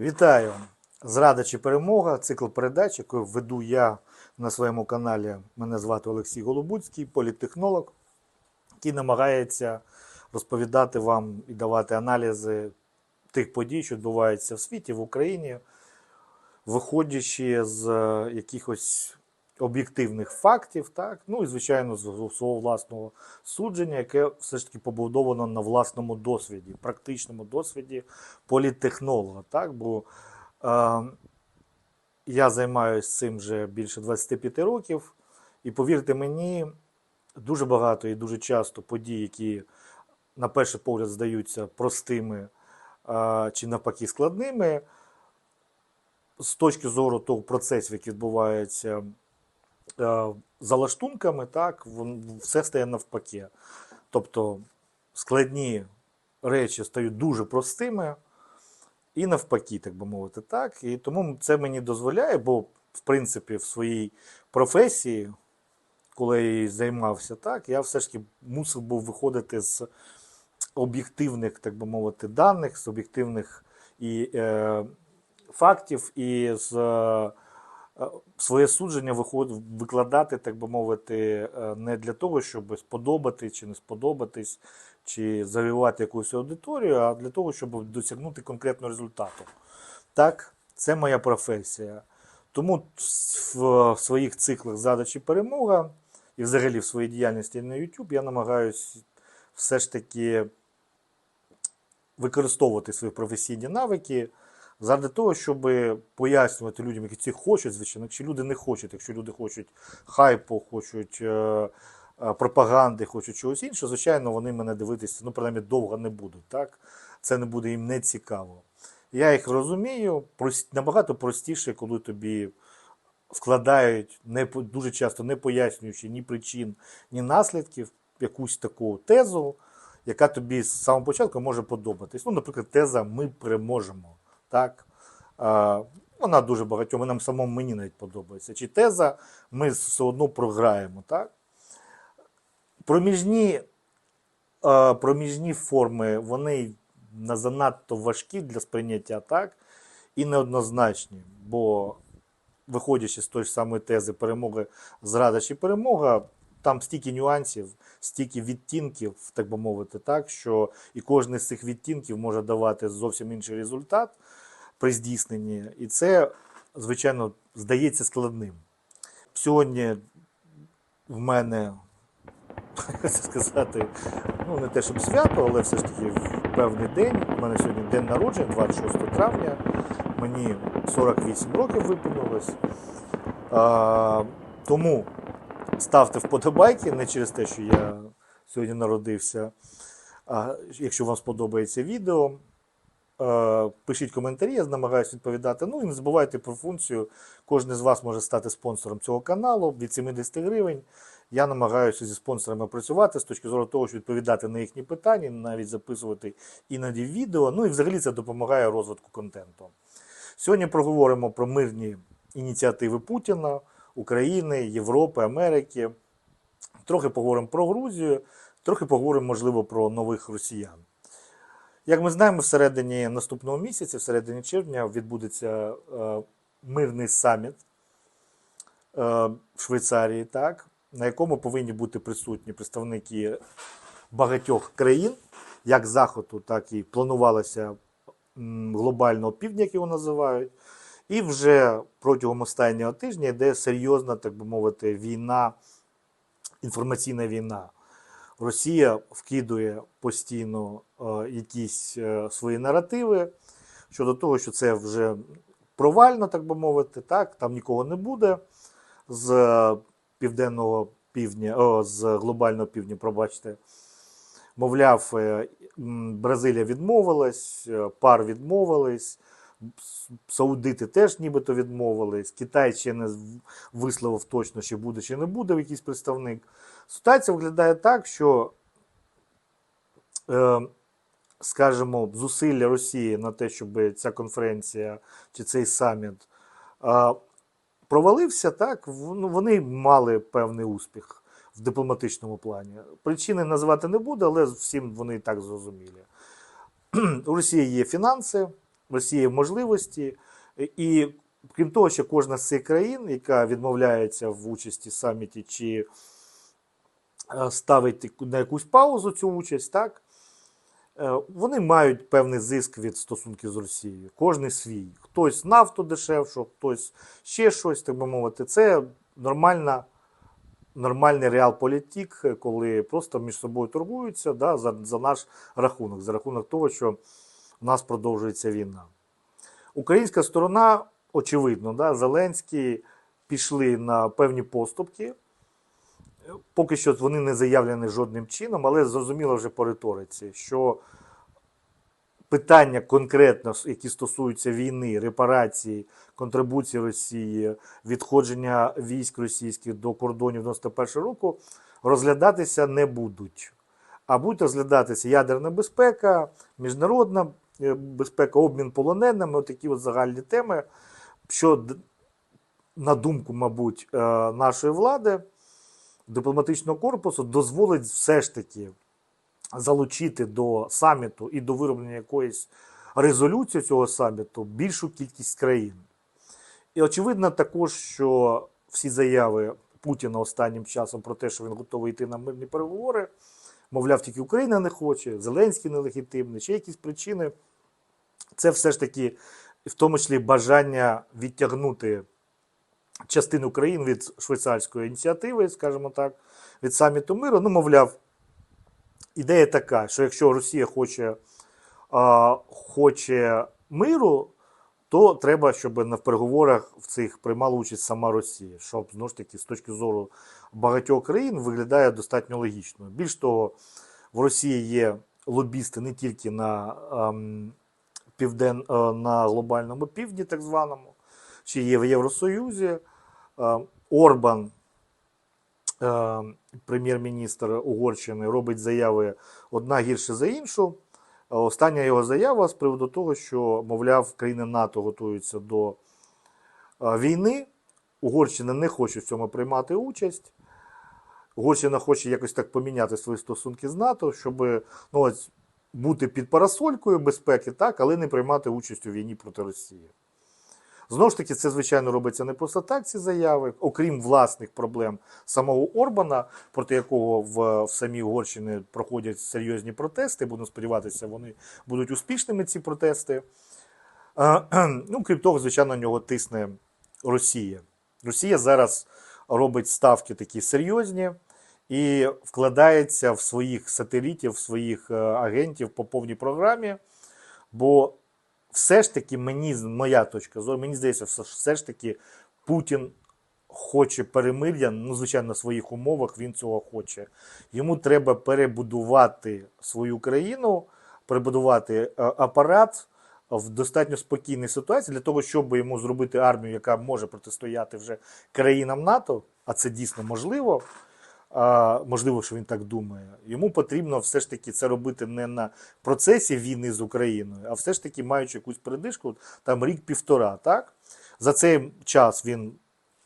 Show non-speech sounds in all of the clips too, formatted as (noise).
Вітаю! Зрада чи перемога. Цикл передач, яку веду я на своєму каналі. Мене звати Олексій Голобуцький, політтехнолог, який намагається розповідати вам і давати аналізи тих подій, що відбуваються в світі, в Україні, виходячи з е, якихось об'єктивних фактів, так? ну і, звичайно, з свого власного судження, яке все ж таки побудовано на власному досвіді, практичному досвіді політтехнолога. Так? Бо е, я займаюся цим вже більше 25 років, і повірте мені, дуже багато і дуже часто подій, які на перший погляд здаються простими е, чи навпаки складними, з точки зору того процесів, які відбуваються е, за лаштунками, так, все стає навпаки. Тобто складні речі стають дуже простими, і навпаки, так би мовити, так. І тому це мені дозволяє, бо, в принципі, в своїй професії, коли я її займався, так, я все ж таки мусив був виходити з об'єктивних, так би мовити, даних, з об'єктивних і е, фактів, і з е, е, своє судження викладати, так би мовити, е, не для того, щоб сподобати чи не сподобатись, чи завоювати якусь аудиторію, а для того, щоб досягнути конкретного результату. Так, це моя професія. Тому в своїх циклах задачі перемога і взагалі в своїй діяльності на YouTube я намагаюся все ж таки використовувати свої професійні навики заради того, щоб пояснювати людям, які ці хочуть, звичайно, якщо люди не хочуть, якщо люди хочуть хайпу, хочуть е, е, пропаганди, хочуть чогось іншого, звичайно, вони мене дивитися, ну, принаймні, довго не будуть. Так? Це не буде їм не цікаво. Я їх розумію, набагато простіше, коли тобі вкладають не дуже часто не пояснюючи ні причин, ні наслідків, якусь таку тезу, яка тобі з самого початку може подобатись. Ну, наприклад, теза Ми переможемо. Так? Вона дуже багатьом, нам самому мені навіть подобається. Чи теза ми все одно програємо. Так? Проміжні, проміжні форми, вони на- занадто важкі для сприйняття, так? І неоднозначні. Бо виходячи з тої ж самої тези перемоги, зрада чи перемога, там стільки нюансів, стільки відтінків, так би мовити, так, що і кожен з цих відтінків може давати зовсім інший результат при здійсненні. І це, звичайно, здається складним. Сьогодні в мене, (laughs) сказати, ну не те, щоб свято, але все ж таки в певний день. У мене сьогодні день народження, 26 травня. Мені 48 років виповнилось. А, тому ставте вподобайки не через те, що я сьогодні народився. А якщо вам сподобається відео, е, пишіть коментарі, я намагаюся відповідати. Ну і не забувайте про функцію. Кожен з вас може стати спонсором цього каналу від 70 гривень. Я намагаюся зі спонсорами працювати з точки зору того, щоб відповідати на їхні питання, навіть записувати іноді відео. Ну і взагалі це допомагає розвитку контенту. Сьогодні проговоримо про мирні ініціативи Путіна, України, Європи, Америки. Трохи поговоримо про Грузію, трохи поговоримо, можливо, про нових росіян. Як ми знаємо, всередині наступного місяця, всередині червня, відбудеться е, мирний саміт е, в Швейцарії, так, на якому повинні бути присутні представники багатьох країн, як Заходу, так і планувалося глобального півдня, як його називають. І вже протягом останнього тижня йде серйозна, так би мовити, війна, інформаційна війна. Росія вкидує постійно е, якісь е, свої наративи щодо того, що це вже провально, так би мовити, так, там нікого не буде з південного півдня, о, з глобального півдня, пробачте. Мовляв, е, Бразилія відмовилась, пар відмовились, Саудити теж нібито відмовились, Китай ще не висловив точно, чи буде, чи не буде якийсь представник. Ситуація виглядає так, що, е, скажімо, зусилля Росії на те, щоб ця конференція чи цей саміт е, провалився, так, ну, вони мали певний успіх в дипломатичному плані. Причини назвати не буду, але всім вони і так зрозумілі. (clears throat) У Росії є фінанси, Росії можливості, і крім того, що кожна з цих країн, яка відмовляється в участі в саміті чи е, ставить на якусь паузу цю участь, так, е, вони мають певний зиск від стосунків з Росією. Кожний свій. Хтось нафту дешевшу, хтось ще щось, так би мовити. Це нормальна, нормальний реал-політик, коли просто між собою торгуються да, за, за наш рахунок, за рахунок того, що у нас продовжується війна. Українська сторона, очевидно, да, Зеленський пішли на певні поступки. Поки що вони не заявлені жодним чином, але зрозуміло вже по риториці, що питання конкретно, які стосуються війни, репарації, контрибуції Росії, відходження військ російських до кордонів 91 року, розглядатися не будуть. А будуть розглядатися ядерна безпека, міжнародна безпека, обмін полоненими, такі от загальні теми, що, на думку, мабуть, е, нашої влади, дипломатичного корпусу дозволить все ж таки залучити до саміту і до вироблення якоїсь резолюції цього саміту більшу кількість країн. І очевидно також, що всі заяви Путіна останнім часом про те, що він готовий йти на мирні переговори, мовляв, тільки Україна не хоче, Зеленський нелегітимний, ще якісь причини. Це все ж таки, в тому числі, бажання відтягнути частину країн від швейцарської ініціативи, скажімо так, від саміту миру. Ну, мовляв, ідея така, що якщо Росія хоче, а, хоче миру, то треба, щоб на переговорах в цих приймала участь сама Росія, що знову ж таки з точки зору багатьох країн виглядає достатньо логічно. Більш того, в Росії є лобісти не тільки на, ем, півден, е, на глобальному півдні, так званому, чи є в Євросоюзі. Е, Орбан, е, прем'єр-міністр Угорщини, робить заяви одна гірше за іншу. Остання його заява з приводу того, що, мовляв, країни НАТО готуються до війни. Угорщина не хоче в цьому приймати участь. Угорщина хоче якось так поміняти свої стосунки з НАТО, щоб ну, ось, бути під парасолькою безпеки, так, але не приймати участь у війні проти Росії. Знову ж таки, це, звичайно, робиться не просто так, ці заяви, окрім власних проблем самого Орбана, проти якого в, в самій Угорщині проходять серйозні протести. Будемо сподіватися, вони будуть успішними, ці протести. Е, (clears throat) Ну, крім того, звичайно, на нього тисне Росія. Росія зараз робить ставки такі серйозні і вкладається в своїх сателітів, в своїх е, агентів по повній програмі. Бо все ж таки, мені, моя точка зору, мені здається, все, ж таки Путін хоче перемир'я, ну, звичайно, на своїх умовах він цього хоче. Йому треба перебудувати свою країну, перебудувати е, апарат в достатньо спокійній ситуації для того, щоб йому зробити армію, яка може протистояти вже країнам НАТО, а це дійсно можливо. А, можливо, що він так думає. Йому потрібно все ж таки це робити не на процесі війни з Україною, а все ж таки маючи якусь передишку, там рік-півтора. Так? За цей час він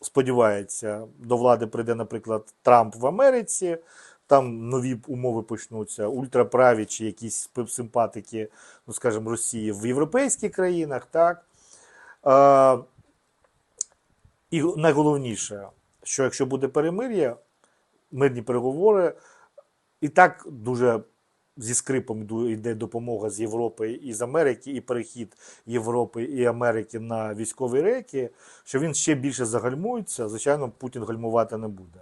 сподівається, до влади прийде, наприклад, Трамп в Америці. Там нові умови почнуться, ультраправі чи якісь симпатики, ну скажімо, Росії в європейських країнах, так. А, і найголовніше, що якщо буде перемир'я, мирні переговори, і так дуже зі скрипом йде допомога з Європи і з Америки, і перехід Європи і Америки на військові рейки, що він ще більше загальмується, звичайно, Путін гальмувати не буде.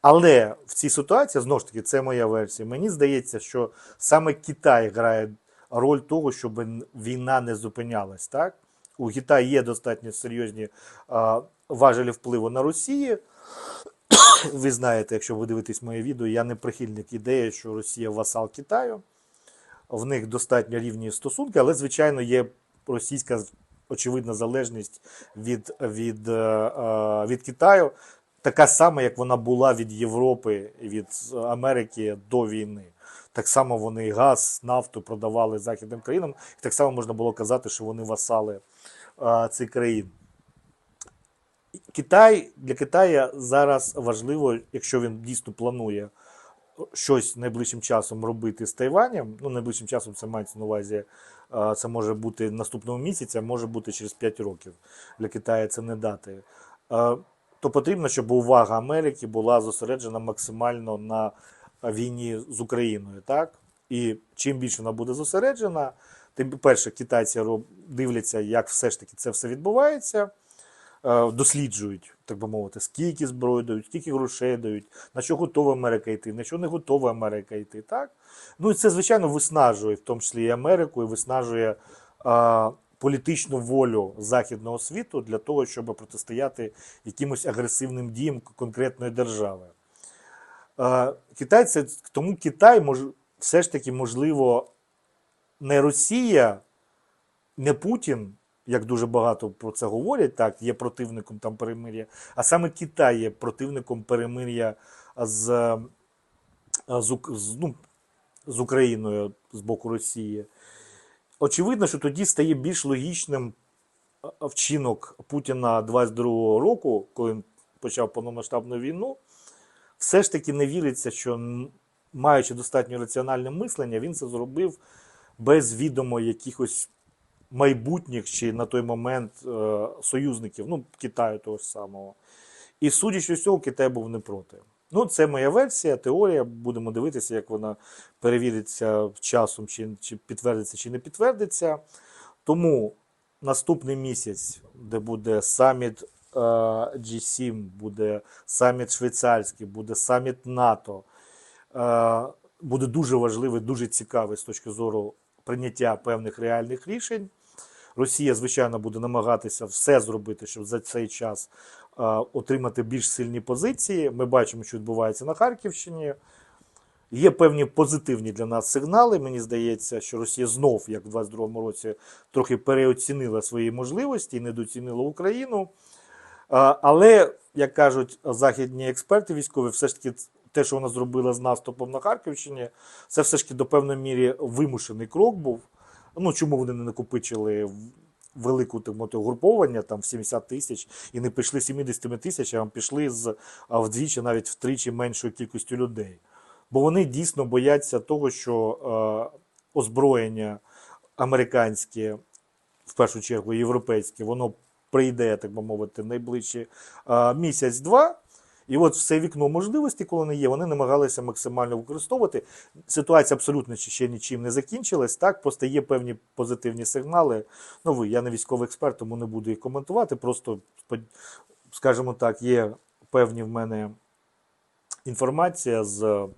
Але в цій ситуації, знову ж таки, це моя версія. Мені здається, що саме Китай грає роль того, щоб війна не зупинялась. Так? У Китаї є достатньо серйозні а, важелі впливу на Росію. (coughs) Ви знаєте, якщо ви дивитесь моє відео, я не прихильник ідеї, що Росія васал Китаю. В них достатньо рівні стосунки, але, звичайно, є російська очевидна залежність від, від, е, е, від Китаю, така сама, як вона була від Європи від Америки до війни. Так само вони газ, нафту продавали західним країнам, і так само можна було казати, що вони васали е, цих країн. Китай для Китаю зараз важливо, якщо він дійсно планує щось найближчим часом робити з Тайванем. Ну, найближчим часом це мається на увазі, е, це може бути наступного місяця, може бути через 5 років. Для Китаю це не дати. Е, То потрібно, щоб увага Америки була зосереджена максимально на війні з Україною. Так? І чим більше вона буде зосереджена, тим перше китайці дивляться, як все ж таки це все відбувається досліджують, так би мовити, скільки зброї дають, скільки грошей дають, на що готова Америка йти, на що не готова Америка йти. Так? Ну і це, звичайно, виснажує, в тому числі і Америку, і виснажує е, політичну волю західного світу для того, щоб протистояти якимось агресивним діям конкретної держави. Е, Китай це тому Китай мож, все ж таки, можливо, не Росія, не Путін, як дуже багато про це говорять, так, є противником там перемир'я, а саме Китай є противником перемир'я з, з, ну, з Україною з боку Росії. Очевидно, що тоді стає більш логічним вчинок Путіна 22-го року, коли він почав повномасштабну війну, все ж таки не віриться, що маючи достатньо раціональне мислення, він це зробив без відомо якихось майбутніх чи на той момент е, союзників, ну, Китаю того ж самого. І судячи з цього, Китай був не проти. Ну, це моя версія, теорія. Будемо дивитися, як вона перевіриться часом, чи, чи підтвердиться, чи не підтвердиться. Тому наступний місяць, де буде саміт е, G7, буде саміт швейцарський, буде саміт НАТО, е, буде дуже важливий, дуже цікавий з точки зору прийняття певних реальних рішень. Росія, звичайно, буде намагатися все зробити, щоб за цей час отримати більш сильні позиції. Ми бачимо, що відбувається на Харківщині. Є певні позитивні для нас сигнали. Мені здається, що Росія знов, як в 22-му році, трохи переоцінила свої можливості і недооцінила Україну. Але, як кажуть західні експерти військові, все ж таки те, що вона зробила з наступом на Харківщині, це все ж таки до певної міри вимушений крок був. Ну, чому вони не накопичили велику так угруповання там в 70 тисяч і не пішли 70 тисячам, а пішли з вдвічі, навіть втричі меншою кількістю людей. Бо вони дійсно бояться того, що е, озброєння американське, в першу чергу європейське, воно прийде, так би мовити, найближчі е, місяць-два. І от все вікно можливості, коли не є, вони намагалися максимально використовувати. Ситуація абсолютно ще нічим не закінчилась. Так, просто є певні позитивні сигнали. Ну, ви, я не військовий експерт, тому не буду їх коментувати. Просто, скажімо так, є певні в мене інформація з,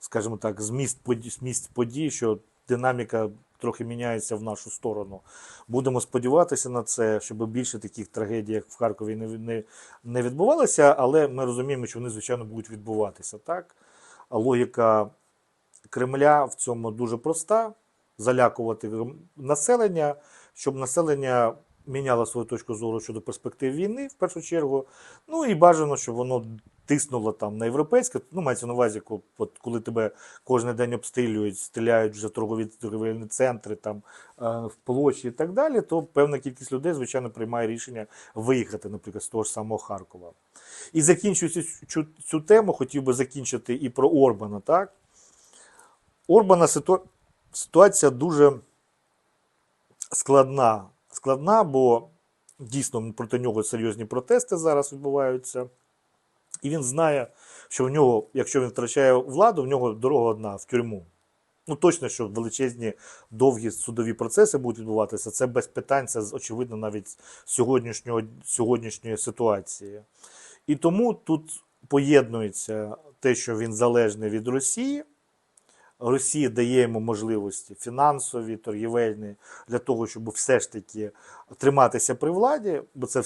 скажімо так, з міст подій, з місць подій, що динаміка трохи міняється в нашу сторону. Будемо сподіватися на це, щоб більше таких трагедій, як в Харкові, не, не, не відбувалося, але ми розуміємо, що вони, звичайно, будуть відбуватися. Так? А логіка Кремля в цьому дуже проста: залякувати населення, щоб населення міняло свою точку зору щодо перспектив війни, в першу чергу. Ну і бажано, щоб воно тиснуло там на європейське. Ну, мається на увазі, ко- от коли тебе кожен день обстрілюють, стріляють вже торгові торговельні центри, там е, в площі і так далі, то певна кількість людей, звичайно, приймає рішення виїхати, наприклад, з того ж самого Харкова. І закінчуючи цю, цю тему, хотів би закінчити і про Орбана. Так? Орбана ситу... ситуація дуже складна. Складна, бо дійсно проти нього серйозні протести зараз відбуваються. І він знає, що в нього, якщо він втрачає владу, в нього дорога одна в тюрму. Ну, точно, що величезні довгі судові процеси будуть відбуватися, це без питань, це очевидно навіть сьогоднішнього, сьогоднішньої ситуації. І тому тут поєднується те, що він залежний від Росії. Росія дає йому можливості фінансові, торгівельні для того, щоб все ж таки триматися при владі, бо це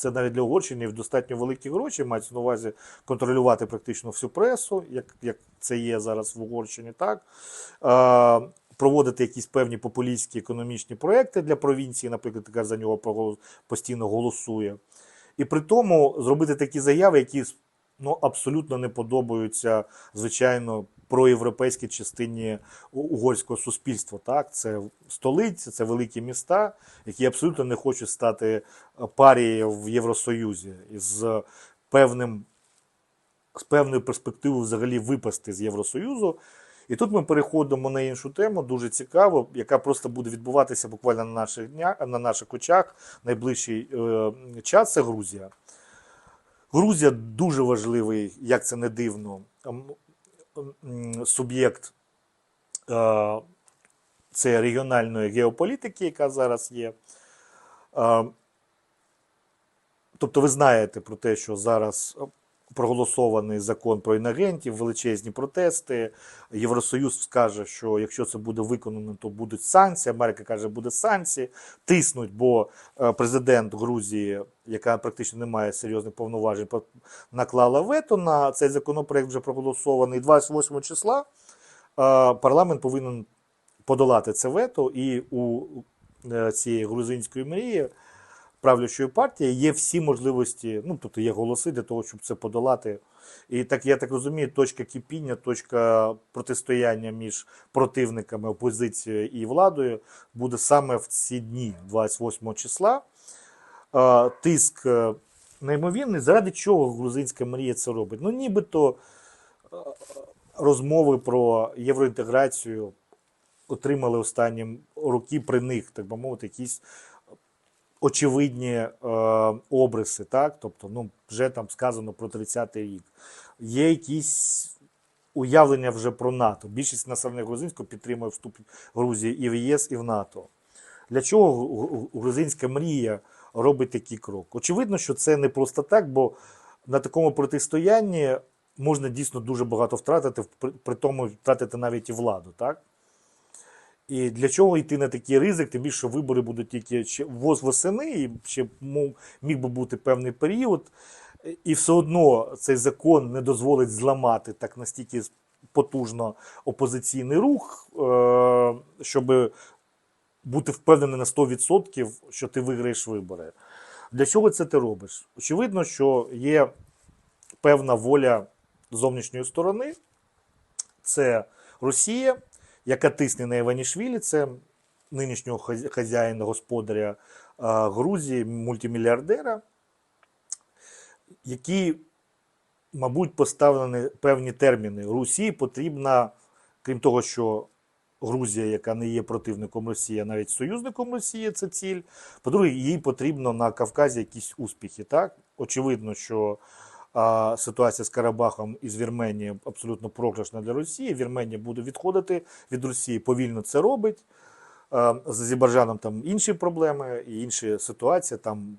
це навіть для Угорщини достатньо великі гроші, мається на увазі контролювати практично всю пресу, як, як це є зараз в Угорщині, так е, проводити якісь певні популістські економічні проекти для провінції, наприклад, яка за нього постійно голосує. І при тому зробити такі заяви, які ну, абсолютно не подобаються, звичайно, проєвропейській частині угорського суспільства. Так? Це столиці, це великі міста, які абсолютно не хочуть стати е, парією в Євросоюзі із певним з певною перспективою взагалі випасти з Євросоюзу. І тут ми переходимо на іншу тему, дуже цікаву, яка просто буде відбуватися буквально на наших днях, на наших очах. Найближчий е, час це Грузія. Грузія дуже важливий, як це не дивно, суб'єкт це регіональної геополітики, яка зараз є. Е, Тобто ви знаєте про те, що зараз проголосований закон про інагентів, величезні протести. Євросоюз скаже, що якщо це буде виконано, то будуть санкції. Америка каже, буде санкції. Тиснуть, бо е, президент Грузії, яка практично не має серйозних повноважень, по- наклала вето на цей законопроект, вже проголосований 28 числа. е, Парламент повинен подолати це вето, і у е, цієї грузинської мрії правлячої партії є всі можливості, ну тобто є голоси для того, щоб це подолати. І так я так розумію, точка кипіння, точка протистояння між противниками, опозицією і владою буде саме в ці дні, 28 числа. Тиск е, неймовірний. Заради чого грузинська мрія це робить? Ну, нібито е, розмови про євроінтеграцію отримали останні роки при них, так би мовити, якісь очевидні е, обриси, так? Тобто, ну, вже там сказано про 30-й рік. Є якісь уявлення вже про НАТО. Більшість населення грузинського підтримує вступ Грузії і в ЄС, і в НАТО. Для чого гру- гру- грузинська мрія робить такий крок? Очевидно, що це не просто так, бо на такому протистоянні можна дійсно дуже багато втратити, при тому втратити навіть і владу, так? І для чого йти на такий ризик, тим більше вибори будуть тільки ще восени, і ще міг би бути певний період. І все одно цей закон не дозволить зламати так настільки потужно опозиційний рух, е, щоб бути впевнений на 100%, що ти виграєш вибори. Для чого це ти робиш? Очевидно, що є певна воля зовнішньої сторони. Це Росія, яка тисне на Іванішвілі, це нинішнього хазяїна господаря Грузії, мультимільярдера, які, мабуть, поставлені певні терміни. Росії потрібна, крім того, що Грузія, яка не є противником Росії, а навіть союзником Росії, це ціль. По-друге, їй потрібно на Кавказі якісь успіхи. Так? Очевидно, що а, ситуація з Карабахом і з Вірменією абсолютно програшна для Росії. Вірменія буде відходити від Росії, повільно це робить. З Азербайджаном там інші проблеми і інші ситуації. Там,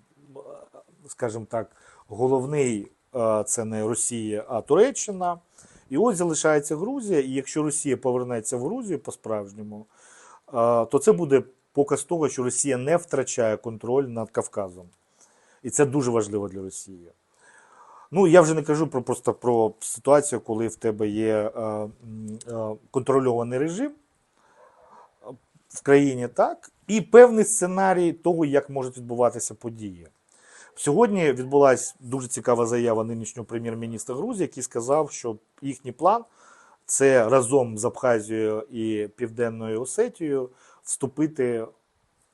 скажімо так, головний це не Росія, а Туреччина. І ось залишається Грузія, і якщо Росія повернеться в Грузію по-справжньому, то це буде показ того, що Росія не втрачає контроль над Кавказом. І це дуже важливо для Росії. Ну, я вже не кажу про просто про ситуацію, коли в тебе є е, е, контрольований режим е, в країні, так, і певний сценарій того, як можуть відбуватися події. Сьогодні відбулася дуже цікава заява нинішнього прем'єр-міністра Грузії, який сказав, що їхній план це разом з Абхазією і Південною Осетією вступити,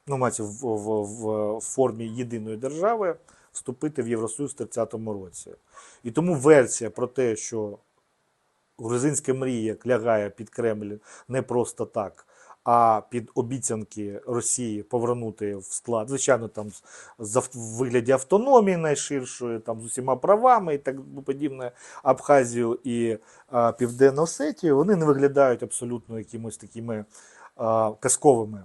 ну, мається в, в, в формі єдиної держави, вступити в Євросоюз в 30-му році. І тому версія про те, що грузинська мрія лягає під Кремль не просто так, а під обіцянки Росії повернути в склад, звичайно, там в вигляді автономії найширшої, там з усіма правами і так подібне, Абхазію і а, Південну Осетію, вони не виглядають абсолютно якимось такими а, казковими.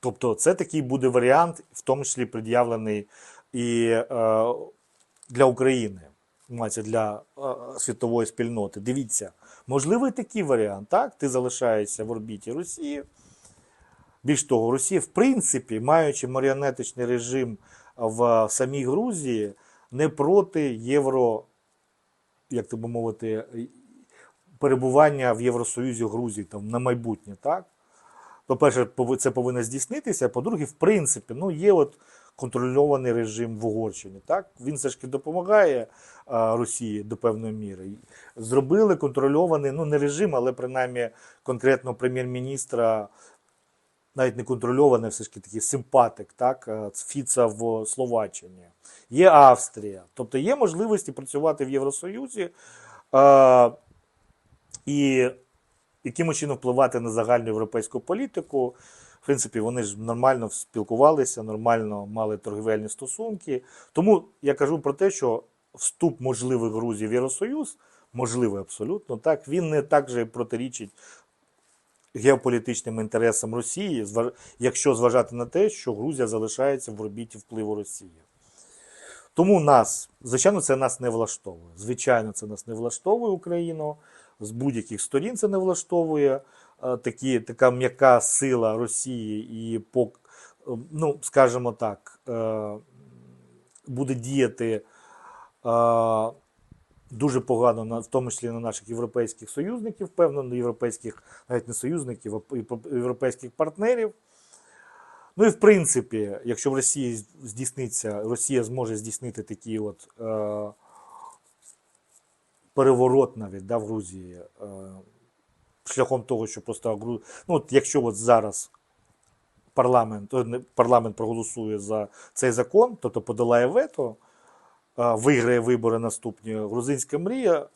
Тобто, це такий буде варіант, в тому числі пред'явлений і е, для України, мається для е, світової спільноти. Дивіться, можливий такий варіант, так? Ти залишаєшся в орбіті Росії. Більш того, Росія, в принципі, маючи маріонетичний режим в самій Грузії, не проти євро, як би мовити, перебування в Євросоюзі Грузії там, на майбутнє, так? По-перше, це повинно здійснитися. По-друге, в принципі, ну, є от контрольований режим в Угорщині. Так? Він все ж таки допомагає а, Росії до певної міри. Зробили контрольований, ну не режим, але принаймні конкретно прем'єр-міністра навіть не контрольований, все ж таки такий симпатик, так, Фіца в Словаччині. Є Австрія. Тобто є можливості працювати в Євросоюзі е, і якимось чином впливати на загальну європейську політику. В принципі, вони ж нормально спілкувалися, нормально мали торгівельні стосунки. Тому я кажу про те, що вступ можливих Грузії в Євросоюз, можливий абсолютно, так, він не так же протирічить геополітичним інтересам Росії, якщо зважати на те, що Грузія залишається в орбіті впливу Росії. Тому нас, звичайно, це нас не влаштовує. Звичайно, це нас не влаштовує Україну. З будь-яких сторін це не влаштовує. Е, Такі, така м'яка сила Росії і по, е, ну, скажімо так, е, буде діяти дуже погано, в тому числі на наших європейських союзників, певно, на європейських, навіть не союзників, а європейських партнерів. Ну і в принципі, якщо в Росії здійсниться, Росія зможе здійснити такий от переворот навіть да, в Грузії, е, шляхом того, що просто ну, от якщо от зараз парламент, е, парламент проголосує за цей закон, тобто подолає вето, е, виграє вибори наступні грузинська мрія.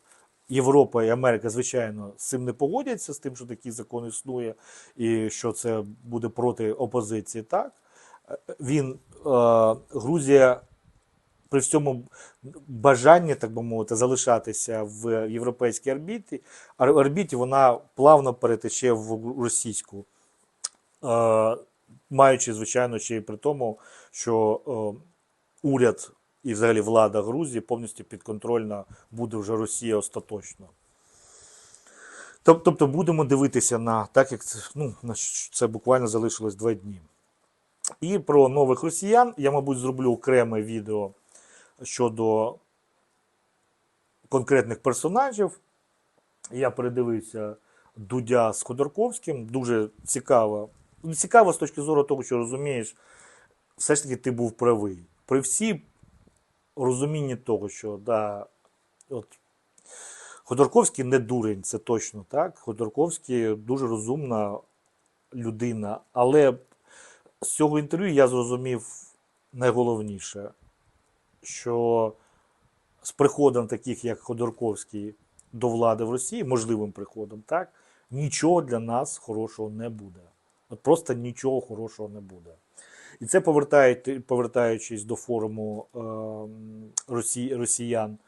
Європа і Америка, звичайно, з цим не погодяться, з тим, що такий закон існує, і що це буде проти опозиції. Так він Грузія при всьому бажанні, так би мовити, залишатися в європейській орбіті, орбіті вона плавно перетече в російську, е, маючи, звичайно, ще й при тому, що е, уряд і взагалі влада Грузії повністю підконтрольна буде вже Росія остаточно. Тобто будемо дивитися на так, як це, ну, це буквально залишилось два дні. І про нових росіян я, мабуть, зроблю окреме відео щодо конкретних персонажів. Я передивився Дудя з Ходорковським. Дуже цікаво. Ну, Цікаво з точки зору того, що розумієш, все ж таки ти був правий. При всій розумінні того, що да, от, Ходорковський не дурень, це точно так. Ходорковський дуже розумна людина. Але з цього інтерв'ю я зрозумів найголовніше, що з приходом таких, як Ходорковський, до влади в Росії, можливим приходом, так, нічого для нас хорошого не буде. От просто нічого хорошого не буде. І це повертає- повертаючись до форуму е, росіян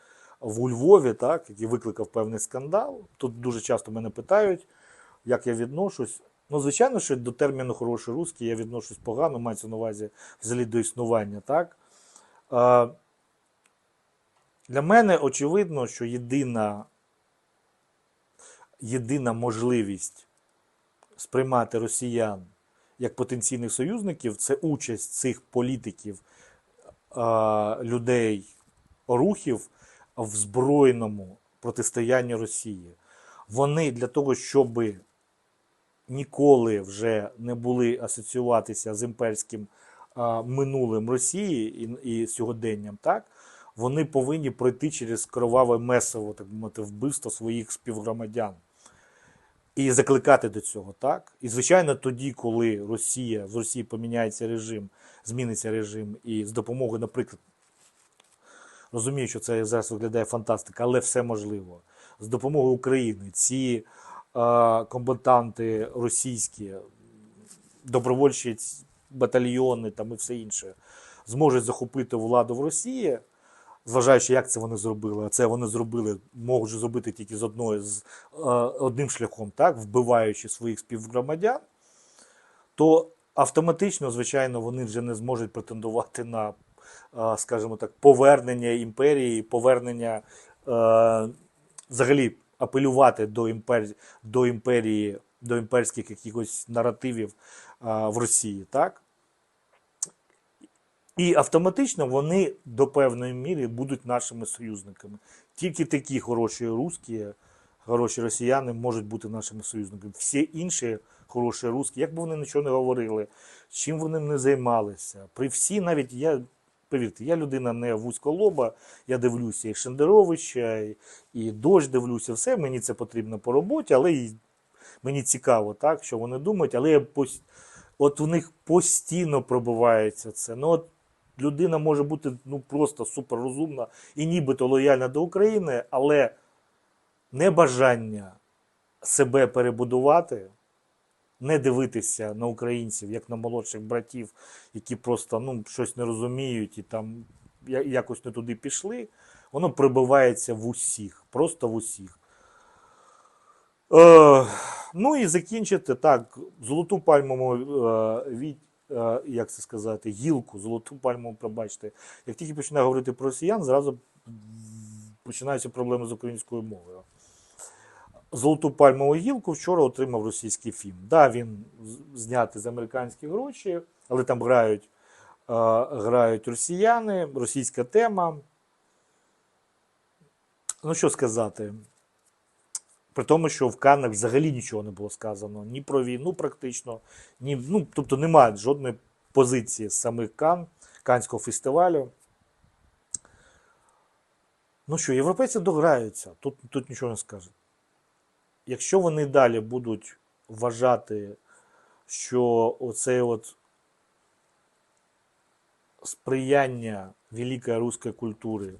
в Львові, так, який викликав певний скандал. Тут дуже часто мене питають, як я відношусь. Ну, звичайно, що до терміну хороший русський я відношусь погано, мається на увазі взагалі до існування. Так? Е, для мене очевидно, що єдина, єдина можливість сприймати росіян як потенційних союзників це участь цих політиків, людей, рухів в збройному протистоянні Росії. Вони для того, щоб ніколи вже не були асоціюватися з імперським минулим Росії і, і сьогоденням, так вони повинні пройти через кроваве месиво, так би вбивство своїх співгромадян. І закликати до цього, так? І звичайно, тоді, коли Росія в Росії поміняється режим, зміниться режим, і з допомогою, наприклад, розумію, що це зараз виглядає фантастика, але все можливо. З допомогою України ці е, комбатанти російські, добровольчі батальйони там і все інше зможуть захопити владу в Росії, зважаючи, як це вони зробили. А це вони зробили, можуть зробити тільки з одною з е, одним шляхом, так, вбиваючи своїх співгромадян, то автоматично, звичайно, вони вже не зможуть претендувати на, е, скажімо так, повернення імперії, повернення е, взагалі апелювати до імперії, до імперії, до імперських якихось наративів в Росії, так? І автоматично вони до певної міри будуть нашими союзниками. Тільки такі хороші русські, хороші росіяни можуть бути нашими союзниками. Всі інші хороші русські, як би вони нічого не говорили, чим вони не займалися. При всі навіть я. Повірте, я людина не вузьколоба, я дивлюся і Шендеровича, і, і дощ дивлюся, все, мені це потрібно по роботі, але і мені цікаво, так, що вони думають, але я пос- От у них постійно пробивається це. Ну, от людина може бути ну, просто суперрозумна і нібито лояльна до України, але небажання себе перебудувати, не дивитися на українців як на молодших братів, які просто ну, щось не розуміють і там якось не туди пішли, воно прибивається в усіх, просто в усіх. Е, ну і закінчити так, золоту пальмову е, від, як це сказати, гілку, золоту пальмову, пробачте. Як тільки починаю говорити про росіян, зразу починаються проблеми з українською мовою. Золоту пальмову гілку вчора отримав російський фільм. Да, він знятий з американські гроші, але там грають, е, грають росіяни, російська тема. Ну, що сказати? При тому, що в Каннах взагалі нічого не було сказано ні про війну, практично, ні, ну, тобто немає жодної позиції з самих Кан, Канського фестивалю. Ну що, європейці дограються, тут, тут нічого не скажуть. Якщо вони далі будуть вважати, що оцей от сприяння великої руської культури,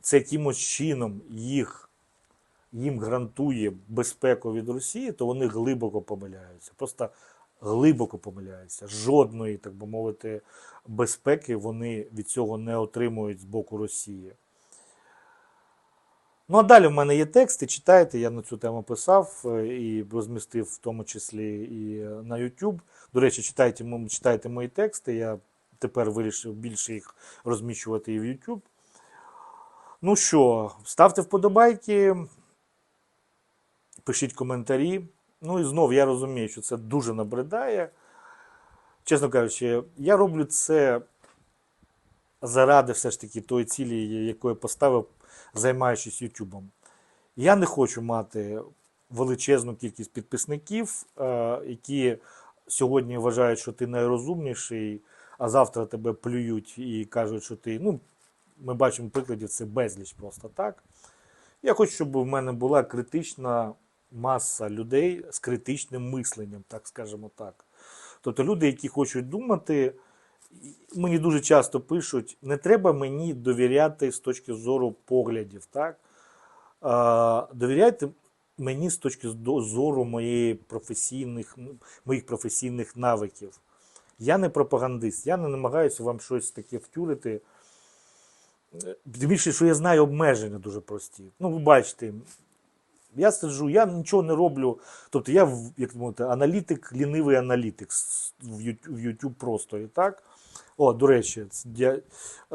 це якимось чином їх їм гарантує безпеку від Росії, то вони глибоко помиляються. Просто глибоко помиляються. Жодної, так би мовити, безпеки вони від цього не отримують з боку Росії. Ну, а далі в мене є тексти, читайте, я на цю тему писав е, і розмістив в тому числі і на YouTube. До речі, читайте, читайте мої тексти. Я тепер вирішив більше їх розміщувати і в YouTube. Ну що, ставте вподобайки, пишіть коментарі. Ну і знов я розумію, що це дуже набридає. Чесно кажучи, я роблю це заради все ж таки тої цілі, яку я поставив, займаючись Ютубом. Я не хочу мати величезну кількість підписників, е, які сьогодні вважають, що ти найрозумніший, а завтра тебе плюють і кажуть, що ти. Ну, ми бачимо прикладів, це безліч просто так. Я хочу, щоб в мене була критична маса людей з критичним мисленням, так скажемо так. Тобто люди, які хочуть думати, мені дуже часто пишуть, не треба мені довіряти з точки зору поглядів, так? Довіряйте мені з точки зору моєї професійних, моїх професійних навиків. Я не пропагандист, я не намагаюся вам щось таке втюрити. Тим більше, що я знаю обмеження дуже прості. Ну, ви бачите, я сиджу, я нічого не роблю. Тобто я, як мовити, аналітик, лінивий аналітик в YouTube просторі, так? О, до речі, я,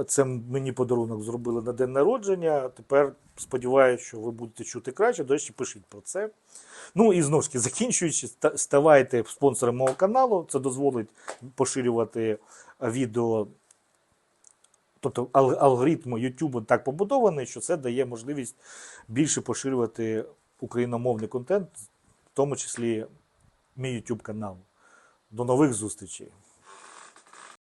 це мені подарунок зробили на день народження. Тепер сподіваюся, що ви будете чути краще. До речі, пишіть про це. Ну і знову ж таки, закінчуючи, ставайте спонсором мого каналу. Це дозволить поширювати відео Тобто алгоритм YouTube так побудований, що це дає можливість більше поширювати україномовний контент, в тому числі мій YouTube канал. До нових зустрічей!